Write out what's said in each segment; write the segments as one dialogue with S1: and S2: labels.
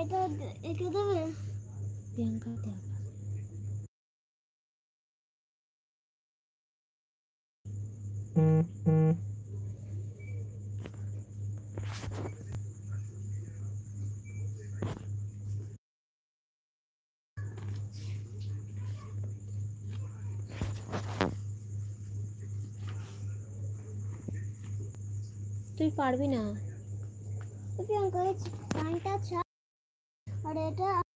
S1: এটা এঁকে দেবে
S2: প্রিয়াঙ্কা দেখ তুই পারবি না।
S1: প্রিয়াঙ্কা ছাড় আর এটা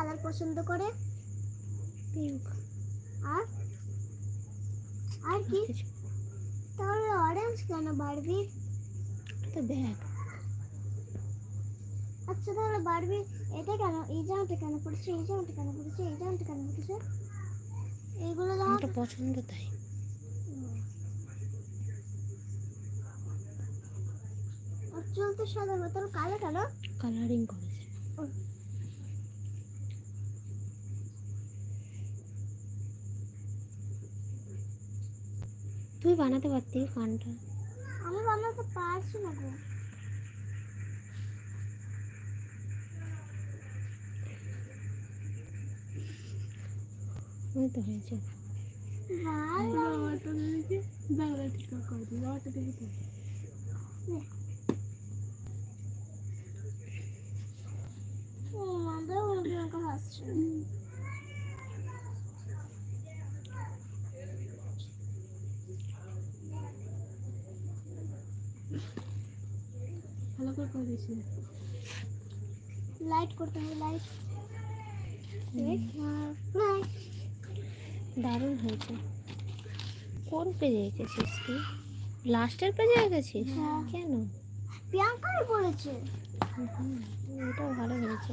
S1: কালার পছন্দ করে?
S2: পিঙ্ক
S1: আর? আর কি? তাহলে অরেঞ্জ কেন বারবি
S2: তো ব্যাগ
S1: আচ্ছা তাহলে বারবি এটা কেন? এই জামাটা কেন পড়েছে? এই জামাটা কেন পড়েছে? এই জামাটা কেন পড়েছে? এইগুলো জামা
S2: আমার পছন্দ তাই।
S1: চলতে সাদা বোতল কালো কেন?
S2: কালারিং করেছে। তুই বানাতে পারতি কানটা
S1: আমি বানাতে পারছি না গো
S2: ওই তো হয়েছে
S1: ভালো ও
S2: ভালো করে করে দিয়েছি।
S1: লাইট করতে হবে লাইট
S2: দারুণ হয়েছে। কোন পেজে এঁকেছিস তুই? লাস্টের পেজে এঁকেছিস?
S1: হ্যাঁ।
S2: কেন?
S1: প্রিয়াঙ্কাই বলেছে।
S2: এটাও ভালো হয়েছে।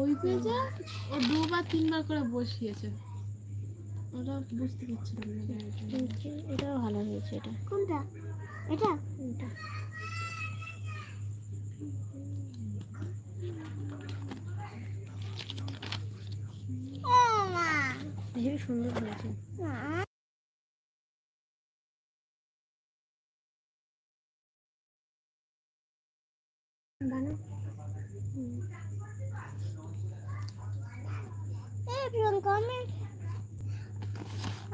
S3: ওই পেজে ও দুবার তিনবার করে বসিয়েছে। ওটা বুঝতে পারছিলাম না।
S2: এটাও ভালো হয়েছে এটা।
S1: কোনটা? এটা?
S2: এটা
S1: ও মা
S2: হেবি সুন্দর হয়েছে।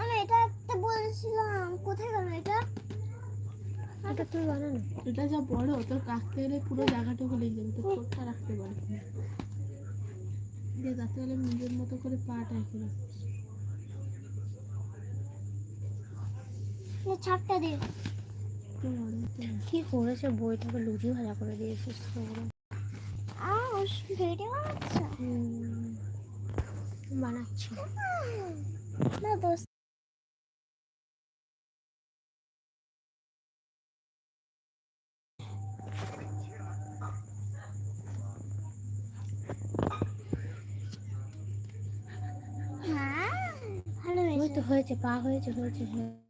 S1: আমি এটা একটা বলছিলাম। কোথায় গেল এটা?
S2: এটা তুই বানা না।
S3: এটা যা বড় তোর কাটতে গেলে পুরো জায়গাটুকু লেগে যাবে তোর ঠোঁটটা রাখতে পারবি না। দিয়ে গেলে নিজের মতো করে পাটা এঁকে রাখিস
S1: এই ছাপটা দে।
S2: কি করেছে বইটাকে লুচি ভাজা করে দিয়েছিস
S1: ভিডিও বানাচ্ছি। না দোস্ত। হ্যাঁ হয়েছে।
S2: তো হয়েছে পা হয়েছে হয়েছে হয়েছে।